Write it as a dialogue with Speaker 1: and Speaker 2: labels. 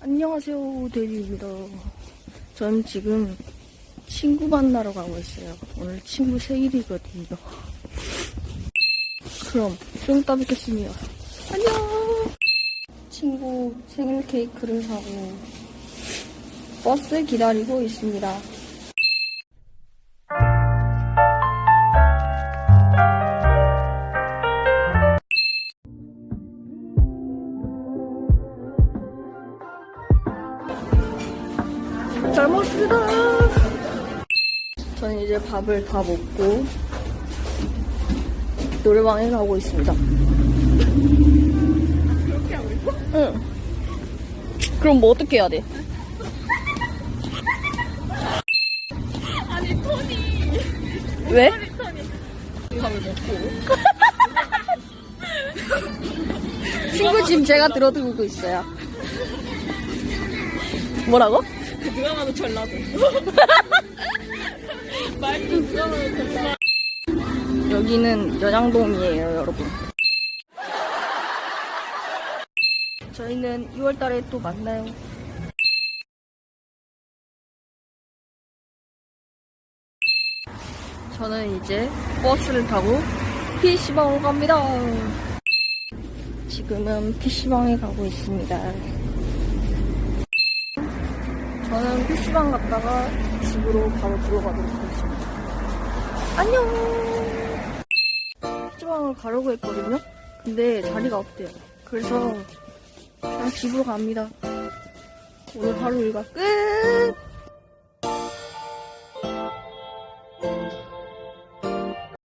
Speaker 1: 안녕하세요, 데리입니다. 전 지금 친구 만나러 가고 있어요. 오늘 친구 생일이거든요. 그럼 좀 이따 뵙겠습니다. 안녕! 친구 생일 케이크를 사고 버스 기다리고 있습니다. 잘 먹습니다. 저는 이제 밥을 다 먹고 노래방에 가고 있습니다.
Speaker 2: 그렇게 하고 있어?
Speaker 1: 응. 그럼 뭐 어떻게 해야 돼?
Speaker 2: 아니 톤이
Speaker 1: 왜?
Speaker 2: 밥을 먹고
Speaker 1: 친구 짐 제가 들어두고 있어요. 뭐라고?
Speaker 2: 누가 봐도 전라도 말도 봐도 전라도
Speaker 1: 여기는 연양동이에요, 여러분. 저희는 2월 달에 또 만나요. 저는 이제 버스를 타고 PC방으로 갑니다. 지금은 PC방에 가고 있습니다. 저는 PC방 갔다가 집으로 바로 들어가도록 하겠습니다. 안녕! PC방을 가려고 했거든요? 근데 자리가 없대요. 그래서 그냥 집으로 갑니다. 오늘 하루 일과 끝!